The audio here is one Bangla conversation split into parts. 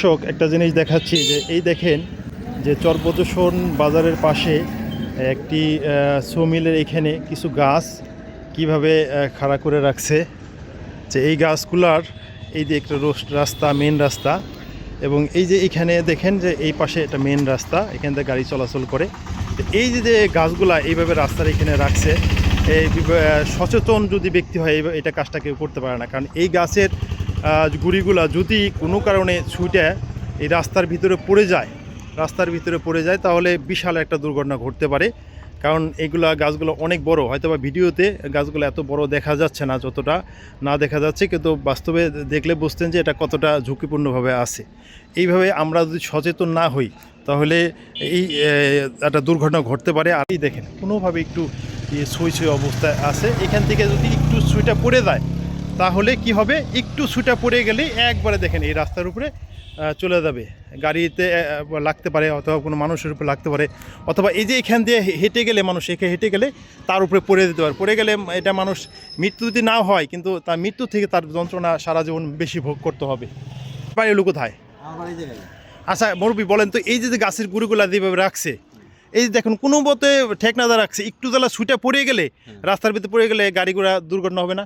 দর্শক, একটা জিনিস দেখাচ্ছি যে এই দেখেন যে চরপদর্শন বাজারের পাশে একটি সোমিলের এখানে কিছু গাছ কীভাবে খাড়া করে রাখছে। যে এই গাছগুলার এই যে একটা রোস- রাস্তা মেন রাস্তা, এবং এই যে এখানে দেখেন যে এই পাশে একটা মেন রাস্তা, এখান থেকে গাড়ি চলাচল করে। এই যে যে গাছগুলা এইভাবে রাস্তার এখানে রাখছে, এই সচেতন যদি ব্যক্তি হয় এটা কাজটা কেউ করতে পারে না। কারণ এই গাছের গুড়িগুলা যদি কোনো কারণে ছুটে এই রাস্তার ভিতরে পড়ে যায়, রাস্তার ভিতরে পড়ে যায়, তাহলে বিশাল একটা দুর্ঘটনা ঘটতে পারে। কারণ এইগুলা গাছগুলো অনেক বড় হয়তো বা ভিডিওতে গাছগুলো এত বড় দেখা যাচ্ছে না যতটা না দেখা যাচ্ছে, কিন্তু বাস্তবে দেখলে বুঝতেন যে এটা কতটা ঝুঁকিপূর্ণভাবে আছে। এইভাবে আমরা যদি সচেতন না হই, তাহলে এই একটা দুর্ঘটনা ঘটতে পারে। আর এই দেখেন, কোনোভাবে একটু ছুঁই ছুঁই অবস্থায় আছে। এখান থেকে যদি একটু সুইটা পড়ে যায় তাহলে কি হবে? একটু সুইটা পড়ে গেলেই একবারে দেখেন এই রাস্তার উপরে চলে যাবে। গাড়িতে লাগতে পারে অথবা কোনো মানুষের উপরে লাগতে পারে। অথবা এই যে এখান দিয়ে হেঁটে গেলে মানুষ একে হেঁটে গেলে তার উপরে পড়ে দিতে পারে। পড়ে গেলে এটা মানুষ মৃত্যু যদি না হয় কিন্তু তার মৃত্যু থেকে তার যন্ত্রণা সারা জীবন বেশি ভোগ করতে হবে। বাড়ি হলো কোথায়? আচ্ছা মুরব্বী বলেন তো এই যে যে গাছের গুঁড়িগুলা যেভাবে রাখছে এই যে দেখুন কোনো মতে ঠেকনাদা রাখছে একটু তালা ছুটে পড়ে গেলে রাস্তার ভিতরে পড়ে গেলে গাড়ি ঘোড়া দুর্ঘটনা হবে না?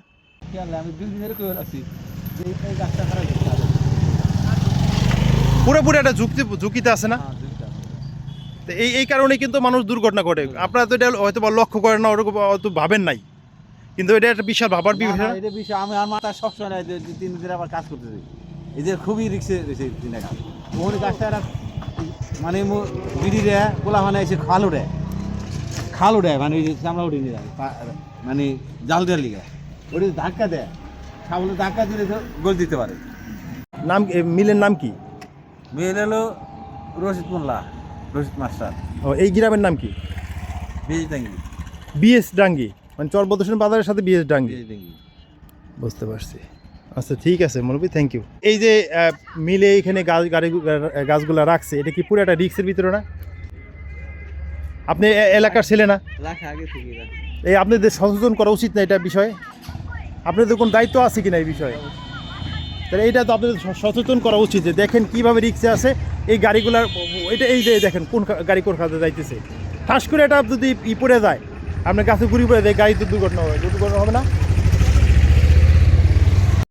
খেয়াল আমি দুই দিনের করে যে এই গাছটা খারাপ পুরোপুরি একটা ঝুঁকি ঝুঁকিতে আছে না? হ্যাঁ, তো এই এই কারণে কিন্তু মানুষ দুর্ঘটনা ঘটে। আপনারা তো এটা হয়তো বা লক্ষ্য করেন না ওরকম হয়তো ভাবেন নাই। কিন্তু এটা একটা বিশাল ভাবার বিষয়? এটা বিষয় আমি আমার মাথা সবসময় তিন দিন আবার কাজ করতেছি এই যে খুবই রিক্সে রয়েছে তিনটা কাজ। ওখানে গাছটা মানে বিড়িরে গোলা মানে এসে খাল উঠে খাল উঠে মানে চামড়া উঠে নিয়ে যায় মানে জাল দেওয়ার লিগে। ওটা ধাক্কা দেয় সামনে ধাক্কা দিলে তো গোল দিতে পারে। নাম এ, মিলের নাম কি? মেয়ে হলো রশিদ মোল্লা রশিদ মাস্টার। ও এই গ্রামের নাম কি? বেজি টাঙ্গি বিএস ডাঙ্গি। মানে চরবদর্শন বাজারের সাথে বিএস ডাঙ্গি। বেজি টাঙ্গি বুঝতে পারছি। আচ্ছা ঠিক আছে মুরব্বী থ্যাংক ইউ এই যে আহ, মিলে এখানে গাছ গাড়ি গাছগুলো রাখছে এটা কি পুরো একটা রিক্সের ভিতরে না? আপনি এলাকার ছেলে না? এই আপনাদের সচেতন করা উচিত না এটা বিষয়ে? আপনাদের কোনো দায়িত্ব আছে কি না এই বিষয়ে? তাহলে এটা তো আপনাদের সচেতন করা উচিত যে দেখেন কীভাবে রিক্সে আছে এই গাড়িগুলার এটা এই যে দেখেন কোন গাড়ি কোন খাতে যাইতেছে। ঠাস করে এটা যদি ই পড়ে যায় আপনার গাছে ঘুরি পড়ে যায় গাড়িতে দুর্ঘটনা হবে দুর্ঘটনা হবে না?